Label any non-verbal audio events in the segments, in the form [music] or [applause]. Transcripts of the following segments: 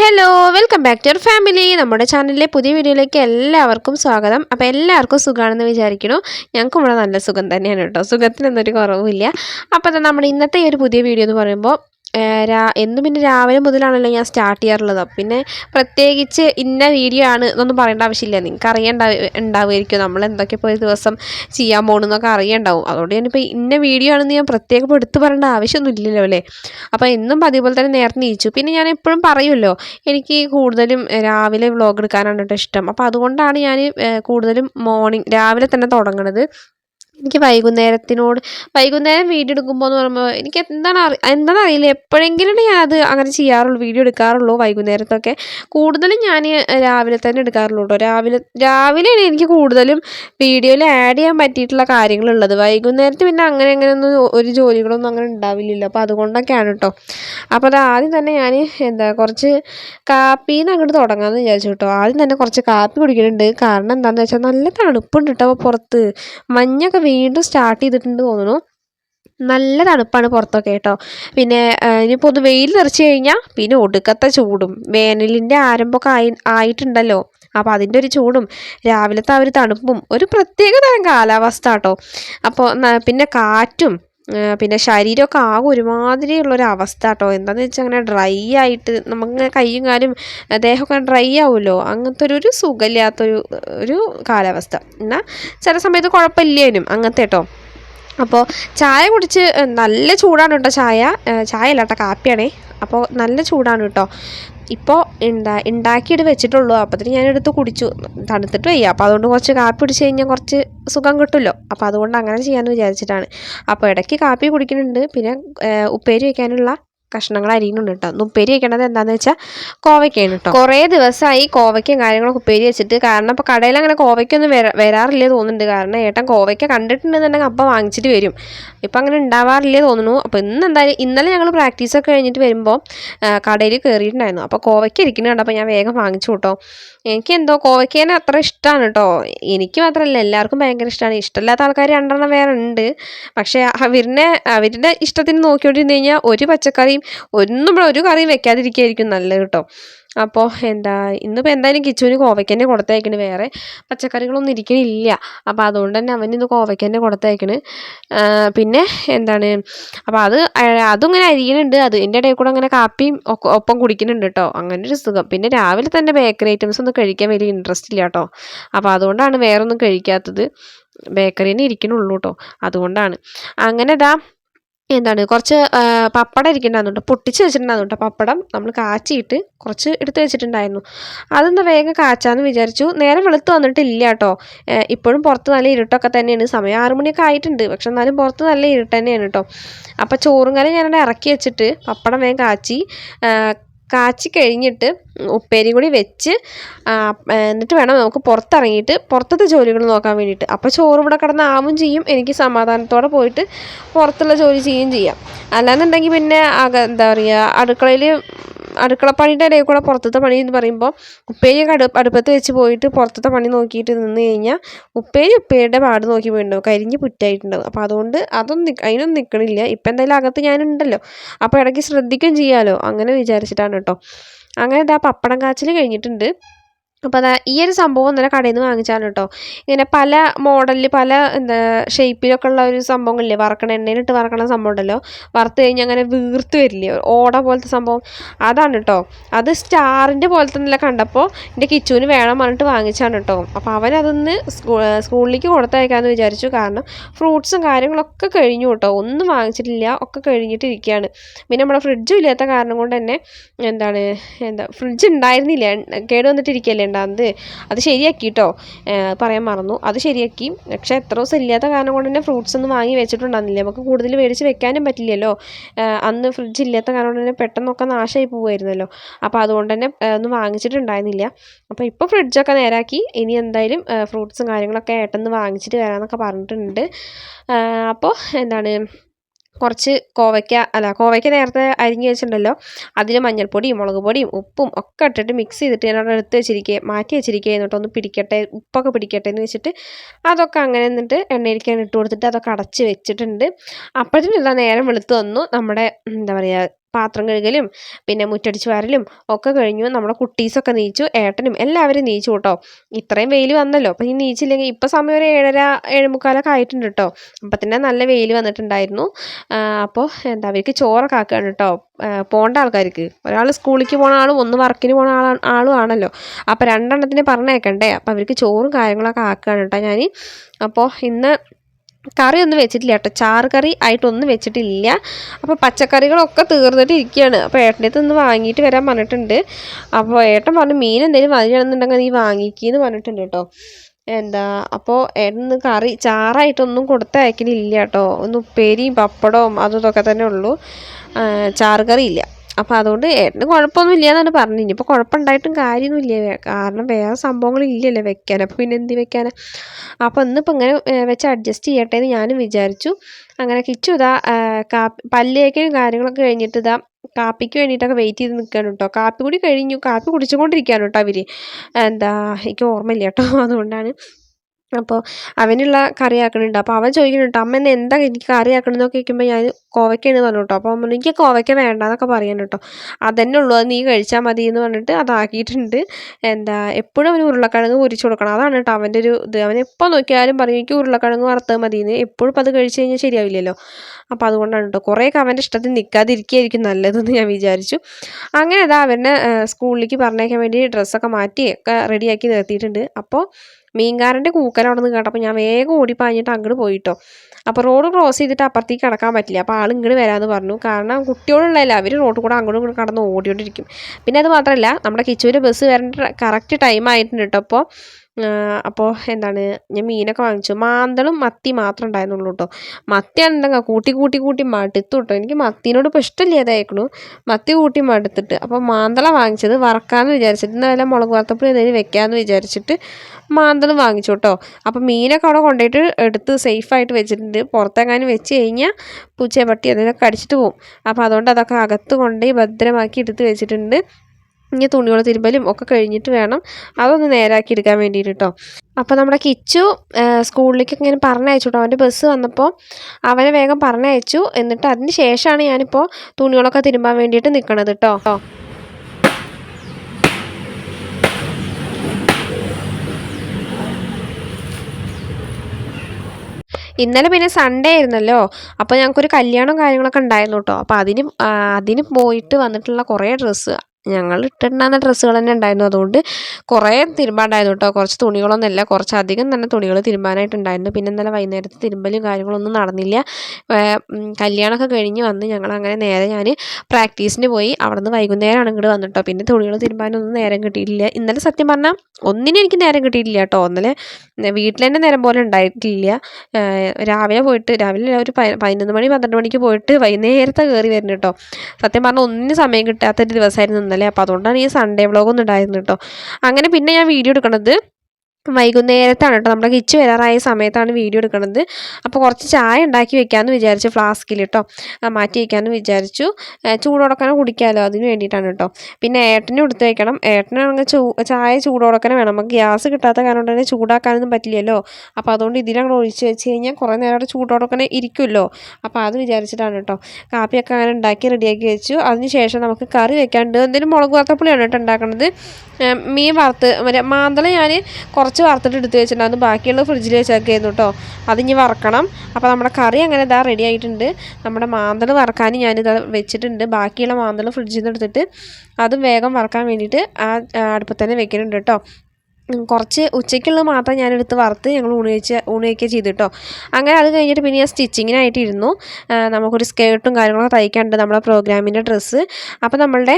Hello welcome back to your family നമ്മുടെ ചാനലിലെ പുതിയ വീഡിയോയിലേക്ക് എല്ലാവർക്കും സ്വാഗതം. അപ്പോൾ എല്ലാവർക്കും സുഖമാണെന്ന് വിചാരിക്കുന്നു. ഞങ്ങൾക്കും ഇവിടെ നല്ല സുഖം തന്നെയാണ് കേട്ടോ. സുഖത്തിനൊന്നും ഒരു കുറവുമില്ല. അപ്പോൾ നമ്മുടെ ഇന്നത്തെ ഈ ഒരു പുതിയ വീഡിയോ എന്ന് പറയുമ്പോൾ എന്നും പിന്നെ രാവിലെ മുതലാണല്ലോ ഞാൻ സ്റ്റാർട്ട് ചെയ്യാറുള്ളത്. പിന്നെ പ്രത്യേകിച്ച് ഇന്ന വീഡിയോ ആണ് എന്നൊന്നും പറയേണ്ട ആവശ്യമില്ല. നിങ്ങൾക്ക് അറിയേണ്ട ഉണ്ടാവുമായിരിക്കും. നമ്മൾ എന്തൊക്കെ ഇപ്പോൾ ഒരു ദിവസം ചെയ്യാൻ പോകണമെന്നൊക്കെ അറിയണ്ടാവും. അതുകൊണ്ട് ഞാനിപ്പോൾ ഇന്ന വീഡിയോ ആണെന്ന് ഞാൻ പ്രത്യേകം എടുത്തു പറയേണ്ട ആവശ്യമൊന്നും ഇല്ലല്ലോ അല്ലേ? അപ്പോൾ എന്നും അതേപോലെ തന്നെ നേരത്തെ നീച്ചു. പിന്നെ ഞാൻ എപ്പോഴും പറയുമല്ലോ എനിക്ക് കൂടുതലും രാവിലെ വ്ളോഗ് എടുക്കാനാണ് കേട്ടോ ഇഷ്ടം. അപ്പോൾ അതുകൊണ്ടാണ് ഞാൻ കൂടുതലും മോർണിംഗ് രാവിലെ തന്നെ തുടങ്ങണത്. എനിക്ക് വൈകുന്നേരത്തിനോട് വൈകുന്നേരം വീഡിയോ എടുക്കുമ്പോൾ എന്ന് പറയുമ്പോൾ എനിക്ക് എന്താണ് അറി എന്താണെന്ന് അറിയില്ല എപ്പോഴെങ്കിലും ഞാനത് അങ്ങനെ ചെയ്യാറുള്ളൂ വീഡിയോ എടുക്കാറുള്ളൂ വൈകുന്നേരത്തൊക്കെ. കൂടുതലും ഞാൻ രാവിലെ തന്നെ എടുക്കാറുള്ളൂ കേട്ടോ രാവിലെ രാവിലെയാണ് എനിക്ക് കൂടുതലും വീഡിയോയിൽ ആഡ് ചെയ്യാൻ പറ്റിയിട്ടുള്ള കാര്യങ്ങളുള്ളത്. വൈകുന്നേരത്ത് പിന്നെ അങ്ങനെ അങ്ങനെയൊന്നും ഒരു ജോലികളൊന്നും അങ്ങനെ ഉണ്ടാവില്ലല്ലോ. അപ്പോൾ അതുകൊണ്ടൊക്കെയാണ് കേട്ടോ അപ്പോൾ അത് ആദ്യം തന്നെ ഞാൻ എന്താ കുറച്ച് കാപ്പിന്ന് അങ്ങോട്ട് തുടങ്ങാമെന്ന് വിചാരിച്ചു കേട്ടോ ആദ്യം തന്നെ കുറച്ച് കാപ്പി കുടിക്കുന്നുണ്ട് കാരണം എന്താണെന്ന് വെച്ചാൽ നല്ല തണുപ്പുണ്ട് കേട്ടോ പുറത്ത്. മഞ്ഞൊക്കെ വീണ്ടും സ്റ്റാർട്ട് ചെയ്തിട്ടുണ്ട് തോന്നുന്നു. നല്ല തണുപ്പാണ് പുറത്തൊക്കെ കേട്ടോ. പിന്നെ ഇനിയിപ്പോൾ ഒന്ന് വെയിൽ നിറച്ച് കഴിഞ്ഞാൽ പിന്നെ ഒടുക്കത്തെ ചൂടും. വേനലിന്റെ ആരംഭമൊക്കെ ആയി ആയിട്ടുണ്ടല്ലോ. അപ്പോൾ അതിന്റെ ഒരു ചൂടും രാവിലത്തെ ആ ഒരു തണുപ്പും ഒരു പ്രത്യേക തരം കാലാവസ്ഥ കേട്ടോ. അപ്പോൾ പിന്നെ കാറ്റും പിന്നെ ശരീരമൊക്കെ ആകെ ഒരുമാതിരിയുള്ളൊരു അവസ്ഥ കേട്ടോ എന്താണെന്ന് വെച്ചാൽ അങ്ങനെ ഡ്രൈ ആയിട്ട് നമുക്ക് കൈയും കാലും ദേഹമൊക്കെ ഡ്രൈ ആവുമല്ലോ. അങ്ങനത്തെ ഒരു ഒരു സുഖമില്ലാത്തൊരു ഒരു കാലാവസ്ഥ. എന്നാൽ ചില സമയത്ത് കുഴപ്പമില്ലേനും അങ്ങനത്തെ കേട്ടോ അപ്പോൾ ചായ കുടിച്ച് നല്ല ചൂടാണ് കേട്ടോ ചായ. ചായ അല്ല കേട്ടോ കാപ്പിയാണേ. അപ്പോൾ നല്ല ചൂടാണ് കേട്ടോ. ഇപ്പോൾ ഉണ്ടാ ഉണ്ടാക്കിയിട്ട് വെച്ചിട്ടുള്ളൂ. അപ്പത്തിന് ഞാനെടുത്ത് കുടിച്ചു. തണുത്തിട്ട് വയ്യ. അപ്പോൾ അതുകൊണ്ട് കുറച്ച് കാപ്പി കുടിച്ച് കഴിഞ്ഞാൽ കുറച്ച് സുഖം കിട്ടുമല്ലോ. അപ്പോൾ അതുകൊണ്ട് അങ്ങനെ ചെയ്യാമെന്ന് വിചാരിച്ചിട്ടാണ്. അപ്പോൾ ഇടയ്ക്ക് കാപ്പി കുടിക്കുന്നുണ്ട് പിന്നെ ഉപ്പേരി വയ്ക്കാനുള്ള കഷ്ണങ്ങൾ അരിയുന്നുണ്ട് കേട്ടോ ഉപ്പേരി വെക്കണത് എന്താണെന്ന് വെച്ചാൽ കോവയ്ക്കാണ് കേട്ടോ കുറേ ദിവസമായി കോവയ്ക്കും കാര്യങ്ങളൊക്കെ ഉപ്പേരി വെച്ചിട്ട്. കാരണം ഇപ്പോൾ കടയിൽ അങ്ങനെ കോവയ്ക്കൊന്നും വരാ വരാറില്ലേ തോന്നുന്നുണ്ട്. കാരണം ഏട്ടൻ കോവയ്ക്ക കണ്ടിട്ടുണ്ടെന്നുണ്ടെങ്കിൽ അപ്പം വാങ്ങിച്ചിട്ട് വരും. ഇപ്പം അങ്ങനെ ഉണ്ടാവാറില്ലേ തോന്നുന്നു. അപ്പോൾ ഇന്ന് എന്തായാലും ഇന്നലെ ഞങ്ങൾ പ്രാക്ടീസൊക്കെ കഴിഞ്ഞിട്ട് വരുമ്പോൾ കടയിൽ കയറിയിട്ടുണ്ടായിരുന്നു അപ്പോൾ കോവയ്ക്ക ഇരിക്കുന്നുണ്ട് അപ്പോൾ ഞാൻ വേഗം വാങ്ങിച്ചു കേട്ടോ എനിക്ക് എന്തോ കോവയ്ക്കേനെ അത്ര ഇഷ്ടമാണ് കേട്ടോ എനിക്ക് മാത്രമല്ല എല്ലാവർക്കും ഭയങ്കര ഇഷ്ടമാണ് ഇഷ്ടമില്ലാത്ത ആൾക്കാർ രണ്ടെണ്ണം വേറെ ഉണ്ട്. പക്ഷേ അവരിനെ അവരുടെ ഇഷ്ടത്തിന് നോക്കിക്കൊണ്ടിരുന്ന് കഴിഞ്ഞാൽ ഒരു പച്ചക്കറിയും ഒന്നും ഒരു കറിയും വെക്കാതിരിക്കുകയായിരിക്കും നല്ലത് കേട്ടോ. അപ്പോൾ എന്താ ഇന്നിപ്പോൾ എന്തായാലും കിച്ചുവിന് കോവയ്ക്ക് തന്നെ കൊടുത്തയക്കണ് വേറെ. പച്ചക്കറികളൊന്നും ഇരിക്കണില്ല. അപ്പോൾ അതുകൊണ്ട് തന്നെ അവൻ ഇന്ന് കോവയ്ക്ക് തന്നെ കൊടുത്തയക്കണ് പിന്നെ എന്താണ് അപ്പോൾ അത് അതും ഇങ്ങനെ അരിയണുണ്ട്. അത് എന്റെ ഇടയിൽ കൂടെ അങ്ങനെ കാപ്പിയും ഒപ്പം കുടിക്കുന്നുണ്ട് കേട്ടോ. അങ്ങനെ ഒരു സുഖം. പിന്നെ രാവിലെ തന്നെ ബേക്കറി ഐറ്റംസ് ഒന്നും കഴിക്കാൻ വലിയ ഇൻട്രസ്റ്റ് ഇല്ല കേട്ടോ. അപ്പോൾ അതുകൊണ്ടാണ് വേറെ ഒന്നും കഴിക്കാത്തത്. ബേക്കറി തന്നെ ഇരിക്കണുള്ളൂ കേട്ടോ. അതുകൊണ്ടാണ്. അങ്ങനെ ഇതാ എന്താണ് കുറച്ച് പപ്പടം ഇരിക്കുന്നുണ്ടായിരുന്നു കേട്ടോ പൊട്ടിച്ച് വെച്ചിട്ടുണ്ടായിരുന്നു പപ്പടം. നമ്മൾ കാച്ചിയിട്ട് കുറച്ച് എടുത്ത് വെച്ചിട്ടുണ്ടായിരുന്നു. അതൊന്ന് വേഗം കാച്ചാന്ന് വിചാരിച്ചു. നേരെ വെളുത്ത് വന്നിട്ടില്ല കേട്ടോ ഇപ്പോഴും പുറത്ത് നല്ല ഇരുട്ടൊക്കെ തന്നെയാണ്. സമയം ആറു മണിയൊക്കെ ആയിട്ടുണ്ട്. പക്ഷെ എന്നാലും പുറത്ത് നല്ല ഇരുട്ട് തന്നെയാണ് കേട്ടോ അപ്പോൾ ചോറും കറി ഞാനവിടെ ഇറക്കി വെച്ചിട്ട് പപ്പടം വേഗം കാച്ചി കാച്ചി കഴിഞ്ഞിട്ട് ഉപ്പേരി കൂടി വെച്ച് എന്നിട്ട് വേണം നമുക്ക് പുറത്തിറങ്ങിയിട്ട് പുറത്തത്തെ ജോലികൾ നോക്കാൻ വേണ്ടിയിട്ട്. അപ്പോൾ ചോറ് ഇവിടെ കിടന്ന് ആവും ചെയ്യും. എനിക്ക് സമാധാനത്തോടെ പോയിട്ട് പുറത്തുള്ള ജോലി ചെയ്യുകയും ചെയ്യാം. അല്ലാന്നുണ്ടെങ്കിൽ പിന്നെ എന്താ പറയുക അടുക്കളയിൽ അടുക്കളപ്പണിയുടെ ഇടയിൽ കൂടെ പുറത്തത്തെ പണി എന്ന് പറയുമ്പോൾ ഉപ്പേരിയൊക്കെ അടു അടുപ്പത്ത് വെച്ച് പോയിട്ട് പുറത്തത്തെ പണി നോക്കിയിട്ട് നിന്ന് കഴിഞ്ഞാൽ ഉപ്പേരി ഉപ്പേരിയുടെ പാട് നോക്കി പോയിട്ടുണ്ടാവും. കരിഞ്ഞ് പുറ്റായിട്ടുണ്ടാവും. അപ്പോൾ അതുകൊണ്ട് അതൊന്നും അതിനൊന്നും നിൽക്കണില്ല ഇപ്പം എന്തായാലും അകത്ത് ഞാനുണ്ടല്ലോ. അപ്പോൾ ഇടയ്ക്ക് ശ്രദ്ധിക്കുകയും ചെയ്യാമല്ലോ അങ്ങനെ വിചാരിച്ചിട്ടാണ് കേട്ടോ. അങ്ങനെ ഇതാ പപ്പടം കാച്ചിൽ കഴിഞ്ഞിട്ടുണ്ട്. അപ്പോൾ അതാ ഈ ഒരു സംഭവം ഇന്നലെ കടയിൽ നിന്ന് വാങ്ങിച്ചാണ് കേട്ടോ. ഇങ്ങനെ പല മോഡലിൽ പല എന്താ ഷേപ്പിലൊക്കെ ഉള്ള ഒരു സംഭവങ്ങളില്ലേ? വറക്കണ എണ്ണയിലിട്ട് വറക്കണ സംഭവം ഉണ്ടല്ലോ വറുത്ത് കഴിഞ്ഞാൽ അങ്ങനെ വീർത്ത് വരില്ലേ? ഓട പോലത്തെ സംഭവം. അതാണ് കേട്ടോ. അത് സ്റ്റാറിന്റെ പോലത്തെ നല്ല കണ്ടപ്പോൾ എന്റെ കിച്ചുവിന് വേണം പറഞ്ഞിട്ട് വാങ്ങിച്ചാണ് കേട്ടോ. അപ്പോൾ അവൻ അതൊന്ന് സ്കൂളിലേക്ക് കൊടുത്തയക്കാമെന്ന് വിചാരിച്ചു. കാരണം ഫ്രൂട്ട്സും കാര്യങ്ങളൊക്കെ കഴിഞ്ഞു കേട്ടോ. ഒന്നും വാങ്ങിച്ചിട്ടില്ല. ഒക്കെ കഴിഞ്ഞിട്ടിരിക്കുകയാണ്. പിന്നെ നമ്മുടെ ഫ്രിഡ്ജും ഇല്ലാത്ത കാരണം കൊണ്ട് തന്നെ എന്താണ് എന്താ ഫ്രിഡ്ജ് ഉണ്ടായിരുന്നില്ല. കേട് വന്നിട്ടിരിക്കുകയല്ലേ ഉണ്ടാകുന്നത്. അത് ശരിയാക്കി കേട്ടോ പറയാൻ മറന്നു. അത് ശരിയാക്കി. പക്ഷെ എത്ര ദിവസം ഇല്ലാത്ത കാരണം കൊണ്ട് തന്നെ ഫ്രൂട്ട്സ് ഒന്നും വാങ്ങി വെച്ചിട്ടുണ്ടായിരുന്നില്ല. നമുക്ക് കൂടുതൽ മേടിച്ച് വെക്കാനും പറ്റില്ലല്ലോ. അന്ന് ഫ്രിഡ്ജ് ഇല്ലാത്ത കാരണം കൊണ്ട് തന്നെ പെട്ടെന്നൊക്കെ നാശമായി പോകുമായിരുന്നല്ലോ അപ്പോൾ അതുകൊണ്ട് തന്നെ ഒന്നും വാങ്ങിച്ചിട്ടുണ്ടായിരുന്നില്ല. അപ്പോൾ ഇപ്പോൾ ഫ്രിഡ്ജൊക്കെ നേരാക്കി. ഇനി എന്തായാലും ഫ്രൂട്ട്സും കാര്യങ്ങളൊക്കെ ഏട്ടന്ന് വാങ്ങിച്ചിട്ട് വരാമെന്നൊക്കെ പറഞ്ഞിട്ടുണ്ട്. അപ്പോൾ എന്താണ് കുറച്ച് കോവയ്ക്ക അല്ല കോവയ്ക്ക നേരത്തെ അരിഞ്ഞ് വെച്ചിട്ടുണ്ടല്ലോ. അതിൽ മഞ്ഞൾപ്പൊടിയും മുളക് പൊടിയും ഉപ്പും ഒക്കെ ഇട്ടിട്ട് മിക്സ് ചെയ്തിട്ട് ഞാൻ അവിടെ എടുത്ത് വെച്ചിരിക്കുക മാറ്റി വെച്ചിരിക്കുക എന്നിട്ട് ഒന്ന് പിടിക്കട്ടെ ഉപ്പൊക്കെ പിടിക്കട്ടെ എന്ന് വെച്ചിട്ട് അതൊക്കെ അങ്ങനെ എന്നിട്ട് എണ്ണയിലേക്ക് ഇട്ട് കൊടുത്തിട്ട് അതൊക്കെ അടച്ച് വെച്ചിട്ടുണ്ട്. അപ്പോഴത്തേനും എന്താ നേരം വെളുത്ത് വന്നു. നമ്മുടെ എന്താ പറയുക പാത്രം കഴുകലും പിന്നെ മുറ്റടിച്ച് വാരലും ഒക്കെ കഴിഞ്ഞു. നമ്മുടെ കുട്ടീസൊക്കെ നീച്ചു. ഏട്ടനും എല്ലാവരും നീച്ചു കേട്ടോ. ഇത്രയും വെയിൽ വന്നല്ലോ. അപ്പം ഈ നീച്ചില്ലെങ്കിൽ ഇപ്പം സമയം ഒരു ഏഴര ഏഴുമുക്കാലൊക്കെ ആയിട്ടുണ്ട് കേട്ടോ. അപ്പം തന്നെ നല്ല വെയിൽ വന്നിട്ടുണ്ടായിരുന്നു. അപ്പോൾ എന്താ അവർക്ക് ചോറൊക്കെ ആക്കുകയാണ് കേട്ടോ. പോകേണ്ട ആൾക്കാർക്ക്. ഒരാൾ സ്കൂളിലേക്ക് പോണ ആളും ഒന്ന് വർക്കിന് പോണ ആളാ ആളും ആണല്ലോ. അപ്പോൾ രണ്ടെണ്ണത്തിന് പറഞ്ഞേക്കണ്ടേ. അപ്പോൾ അവർക്ക് ചോറും കാര്യങ്ങളൊക്കെ ആക്കുകയാണ് കേട്ടോ ഞാൻ അപ്പോൾ ഇന്ന് കറി ഒന്നും വെച്ചിട്ടില്ല കേട്ടോ. ചാറ് കറി ആയിട്ടൊന്നും വെച്ചിട്ടില്ല. അപ്പോൾ പച്ചക്കറികളൊക്കെ തീർന്നിട്ട് ഇരിക്കുകയാണ് അപ്പോൾ ഏട്ടന്റെ ഒന്ന് വാങ്ങിയിട്ട് വരാൻ പറഞ്ഞിട്ടുണ്ട്. അപ്പോൾ ഏട്ടൻ പറഞ്ഞു മീൻ എന്തെങ്കിലും മതിയാണെന്നുണ്ടെങ്കിൽ നീ വാങ്ങിക്കീന്ന് പറഞ്ഞിട്ടുണ്ട് കേട്ടോ. എന്താ അപ്പോൾ ഏട്ടന് കറി ചാറായിട്ടൊന്നും കൊടുത്തയക്കലില്ല കേട്ടോ. ഒന്ന് ഉപ്പേരിയും പപ്പടവും അതും ഇതൊക്കെ തന്നെ ഉള്ളൂ. ചാറ് കറി ഇല്ല. അപ്പോൾ അതുകൊണ്ട് ഏട്ടന് കുഴപ്പമൊന്നും ഇല്ല എന്നാണ് പറഞ്ഞത്. ഇനിയിപ്പോൾ കുഴപ്പമുണ്ടായിട്ടും കാര്യമൊന്നുമില്ല. കാരണം വേറെ സംഭവങ്ങളില്ലല്ലോ വെക്കാൻ. അപ്പോൾ പിന്നെ എന്ത് വെക്കാനാ അപ്പോൾ ഇന്നിപ്പോൾ ഇങ്ങനെ വെച്ച് അഡ്ജസ്റ്റ് ചെയ്യട്ടെ എന്ന് ഞാനും വിചാരിച്ചു. അങ്ങനെ കിച്ചു ഇതാ കാപ്പി പല്ലേക്കലും കാര്യങ്ങളൊക്കെ കഴിഞ്ഞിട്ട് ഇതാ കാപ്പിക്ക് വേണ്ടിയിട്ടൊക്കെ വെയിറ്റ് ചെയ്ത് നിൽക്കാൻ കേട്ടോ. കാപ്പി കൂടി കഴിഞ്ഞു. കാപ്പി കുടിച്ചുകൊണ്ടിരിക്കുകയാണ് കേട്ടോ അവർ എന്താ എനിക്ക് ഓർമ്മയില്ല കേട്ടോ. [laughs] അതുകൊണ്ടാണ് അപ്പോൾ അവനുള്ള കറി ആക്കണുണ്ട്. അപ്പോൾ അവൻ ചോദിക്കുന്നുണ്ട് അമ്മ എന്നെ എന്താ എനിക്ക് കറി ആക്കണമെന്നൊക്കെ ചോദിക്കുമ്പോൾ ഞാൻ കോവയ്ക്കാണ് പറഞ്ഞു കേട്ടോ അപ്പോൾ അമ്മ എനിക്ക് കോവയ്ക്ക വേണ്ട എന്നൊക്കെ പറയാൻ കേട്ടോ. അതന്നെ ഉള്ളൂ. അത് നീ കഴിച്ചാൽ മതി എന്ന് പറഞ്ഞിട്ട് അതാക്കിയിട്ടുണ്ട് എന്താ എപ്പോഴും അവന് ഉരുളക്കിഴങ്ങ് പൊരിച്ചു കൊടുക്കണം. അതാണ് കേട്ടോ അവന്റെ ഒരു ഇത്. അവൻ എപ്പോൾ നോക്കിയാലും പറയും എനിക്ക് ഉരുളക്കിഴങ്ങ് വറുത്തത് മതി എന്ന് എപ്പോഴും അത് കഴിച്ച് കഴിഞ്ഞാൽ ശരിയാവില്ലല്ലോ. അപ്പോൾ അതുകൊണ്ടാണ് കേട്ടോ. കുറേയൊക്കെ അവന്റെ ഇഷ്ടത്തിൽ നിൽക്കാതിരിക്കുകയായിരിക്കും നല്ലതെന്ന് ഞാൻ വിചാരിച്ചു. അങ്ങനെ അതാ അവനെ സ്കൂളിലേക്ക് പറഞ്ഞേക്കാൻ വേണ്ടി ഡ്രസ്സൊക്കെ മാറ്റി ഒക്കെ റെഡിയാക്കി നിർത്തിയിട്ടുണ്ട്. അപ്പോൾ മീൻകാരന്റെ കൂക്കലാണെന്ന് കേട്ടപ്പോൾ ഞാൻ വേഗം ഓടി പാഞ്ഞിട്ട് അങ്ങോട്ട് പോയിട്ടോ. അപ്പോൾ റോഡ് ക്രോസ് ചെയ്തിട്ട് അപ്പുറത്തേക്ക് കടക്കാൻ പറ്റില്ല. അപ്പോൾ ആൾ ഇങ്ങോട്ട് വരാമെന്ന് പറഞ്ഞു. കാരണം കുട്ടികളുള്ളതല്ല അവർ റോഡ് കൂടെ അങ്ങോട്ടും ഇങ്ങോട്ടും കടന്ന് ഓടിക്കൊണ്ടിരിക്കും. പിന്നെ അത് മാത്രമല്ല നമ്മുടെ കിച്ചൂര് ബസ് വരേണ്ട കറക്റ്റ് ടൈം ആയിട്ടുണ്ട് കേട്ടോ അപ്പോൾ അപ്പോൾ എന്താണ് ഞാൻ മീനൊക്കെ വാങ്ങിച്ചു. മാന്തളും മത്തി മാത്രം ഉണ്ടായിരുന്നുള്ളൂ കേട്ടോ. മത്തി ഉണ്ടെങ്കിൽ കൂട്ടി കൂട്ടി കൂട്ടി മടുത്തു കേട്ടോ. എനിക്ക് മത്തിനോട് ഇപ്പോൾ ഇഷ്ടമില്ലാതായിരിക്കണു മത്തി കൂട്ടി മടുത്തിട്ട്. അപ്പോൾ മാന്തള വാങ്ങിച്ചത്. വറക്കാമെന്ന് വിചാരിച്ചിട്ട്. വല്ല മുളക് വറുത്തപ്പോൾ എന്തെങ്കിലും വെക്കാമെന്ന് വിചാരിച്ചിട്ട് മാന്തളും വാങ്ങിച്ചു കേട്ടോ അപ്പം മീനൊക്കെ അവിടെ കൊണ്ടുപോയിട്ട് എടുത്ത് സേഫായിട്ട് വെച്ചിട്ടുണ്ട്. പുറത്തെങ്ങാനും വെച്ച് കഴിഞ്ഞാൽ പൂച്ച പട്ടി അതിനൊക്കെ കടിച്ചിട്ട് പോകും അപ്പോൾ അതുകൊണ്ട് അതൊക്കെ അകത്ത് കൊണ്ടുപോയി ഭദ്രമാക്കി എടുത്ത് വെച്ചിട്ടുണ്ട്. ഇനി തുണികൾ തിരുമ്പലും ഒക്കെ കഴിഞ്ഞിട്ട് വേണം അതൊന്ന് നേരാക്കി എടുക്കാൻ വേണ്ടിയിട്ട് കേട്ടോ അപ്പോൾ നമ്മുടെ കിച്ചു സ്കൂളിലേക്ക് ഇങ്ങനെ പറഞ്ഞയച്ചു കേട്ടോ അവന്റെ ബസ് വന്നപ്പോൾ അവനെ വേഗം പറഞ്ഞയച്ചു. എന്നിട്ട് അതിന് ശേഷമാണ് ഞാനിപ്പോൾ തുണികളൊക്കെ തിരുമ്പാൻ വേണ്ടിയിട്ട് നിൽക്കണത് കേട്ടോ ഇന്നലെ പിന്നെ സൺഡേ ആയിരുന്നല്ലോ. അപ്പോൾ ഞങ്ങൾക്കൊരു കല്യാണം കാര്യങ്ങളൊക്കെ ഉണ്ടായിരുന്നു കേട്ടോ അപ്പോൾ അതിന് അതിന് പോയിട്ട് വന്നിട്ടുള്ള കുറേ ഡ്രസ്സ് ഞങ്ങൾ ഇട്ടിട്ടുണ്ടായിരുന്ന ഡ്രസ്സുകൾ തന്നെ ഉണ്ടായിരുന്നു. അതുകൊണ്ട് കുറേ തിരുമ്പാണ്ടായിരുന്നു കേട്ടോ. കുറച്ച് തുണികളൊന്നുമല്ല കുറച്ച് അധികം തന്നെ തുണികൾ തിരുമ്പാനായിട്ടുണ്ടായിരുന്നു പിന്നെ ഇന്നലെ വൈകുന്നേരത്ത് തിരുമ്പലും കാര്യങ്ങളൊന്നും നടന്നില്ല. കല്യാണമൊക്കെ കഴിഞ്ഞ് വന്ന് ഞങ്ങൾ അങ്ങനെ നേരെ ഞാൻ പ്രാക്ടീസിന് പോയി. അവിടെ നിന്ന് വൈകുന്നേരമാണ് ഇങ്ങോട്ട് വന്നിട്ടോ പിന്നെ തുണികൾ തിരുമ്പാനൊന്നും നേരം കിട്ടിയിട്ടില്ല. ഇന്നലെ സത്യം പറഞ്ഞാൽ ഒന്നിനും എനിക്ക് നേരം കിട്ടിയിട്ടില്ല കേട്ടോ. ഇന്നലെ വീട്ടിൽ തന്നെ നേരം പോലെ ഉണ്ടായിട്ടില്ല. രാവിലെ പോയിട്ട് രാവിലെ ഒരു പതിനൊന്ന് മണി പന്ത്രണ്ട് മണിക്ക് പോയിട്ട് വൈകുന്നേരത്തെ കയറി വരുന്നു കേട്ടോ. സത്യം പറഞ്ഞാൽ ഒന്നിനും സമയം കിട്ടാത്തൊരു ദിവസമായിരുന്നു ഇന്നലെ. അപ്പോൾ അതുകൊണ്ടാണ് ഈ സൺഡേ വ്ലോഗൊന്നും ഉണ്ടായിരുന്നു കേട്ടോ അങ്ങനെ പിന്നെ ഞാൻ വീഡിയോ എടുക്കണത് വൈകുന്നേരത്താണ് കേട്ടോ. നമ്മുടെ കിച്ച് വരാറായ സമയത്താണ് വീഡിയോ എടുക്കുന്നത്. അപ്പോൾ കുറച്ച് ചായ ഉണ്ടാക്കി വെക്കാമെന്ന് വിചാരിച്ചു ഫ്ലാസ്കിൽ കേട്ടോ. മാറ്റി വയ്ക്കാമെന്ന് വിചാരിച്ചു. ചൂടോടക്കനെ കുടിക്കാമല്ലോ അതിന് വേണ്ടിയിട്ടാണ് കേട്ടോ. പിന്നെ ഏട്ടനും എടുത്ത് വയ്ക്കണം ഏട്ടനാണെങ്കിൽ ചൂ ചായ ചൂടോടക്കനെ വേണം. നമുക്ക് ഗ്യാസ് കിട്ടാത്ത കാരണം തന്നെ ചൂടാക്കാനൊന്നും പറ്റില്ലല്ലോ. അപ്പോൾ അതുകൊണ്ട് ഇതിലങ്ങനെ ഒഴിച്ച് വെച്ച് കഴിഞ്ഞാൽ കുറേ നേരം ചൂടോടക്കനെ ഇരിക്കുമല്ലോ. അപ്പോൾ അത് വിചാരിച്ചിട്ടാണ് കേട്ടോ. കാപ്പിയൊക്കെ അങ്ങനെ ഉണ്ടാക്കി റെഡിയാക്കി വെച്ചു. അതിന് ശേഷം നമുക്ക് കറി വെക്കാണ്ട് എന്തെങ്കിലും മുളക് വറുത്തപ്പുളിയാണ് കേട്ടോ ഉണ്ടാക്കുന്നത് മീൻ വറുത്ത് മറ്റേ ഞാൻ കുറച്ച് വറുത്തിട്ട് എടുത്ത് വെച്ചിട്ടുണ്ടായിരുന്നു ബാക്കിയുള്ള ഫ്രിഡ്ജിൽ വെച്ചേക്കായിരുന്നു കേട്ടോ. അതിഞ്ഞ് വറക്കണം. അപ്പോൾ നമ്മുടെ കറി അങ്ങനെ ഇതാ റെഡി ആയിട്ടുണ്ട്. നമ്മുടെ മാന്തൾ വറക്കാൻ ഞാനിത് വെച്ചിട്ടുണ്ട്. ബാക്കിയുള്ള മാന്തൾ ഫ്രിഡ്ജിൽ നിന്ന് എടുത്തിട്ട് അതും വേഗം വറക്കാൻ വേണ്ടിയിട്ട് ആ അടുപ്പത്ത് തന്നെ വെക്കുന്നുണ്ട് കേട്ടോ. കുറച്ച് ഉച്ചയ്ക്കുള്ളത് മാത്രം ഞാനെടുത്ത് വറുത്ത് ഞങ്ങൾ ഊണ് കഴിച്ച് ഊണ് കഴിക്കുക ചെയ്തു കേട്ടോ അങ്ങനെ അത് കഴിഞ്ഞിട്ട് പിന്നെ ഞാൻ സ്റ്റിച്ചിങ്ങിനായിട്ട് ഇരുന്നു നമുക്കൊരു സ്കേർട്ടും കാര്യങ്ങളൊക്കെ തയ്ക്കാനുണ്ട് നമ്മുടെ പ്രോഗ്രാമിന്റെ ഡ്രസ്സ്. അപ്പോൾ നമ്മളുടെ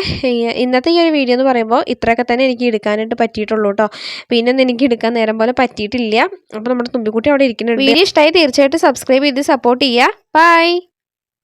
ഇന്നത്തെ ഈ ഒരു വീഡിയോ എന്ന് പറയുമ്പോൾ ഇത്രയൊക്കെ തന്നെ എനിക്ക് എടുക്കാനായിട്ട് പറ്റിയിട്ടുള്ളൂ കേട്ടോ പിന്നെ എനിക്ക് എടുക്കാൻ നേരം പോലെ പറ്റിയിട്ടില്ല. അപ്പോൾ നമ്മുടെ തുമ്പിക്കുട്ടി അവിടെ ഇരിക്കുന്നുണ്ട്. വീഡിയോ ഇഷ്ടമായി തീർച്ചയായിട്ടും സബ്സ്ക്രൈബ് ചെയ്ത് സപ്പോർട്ട് ചെയ്യുക. ബൈ.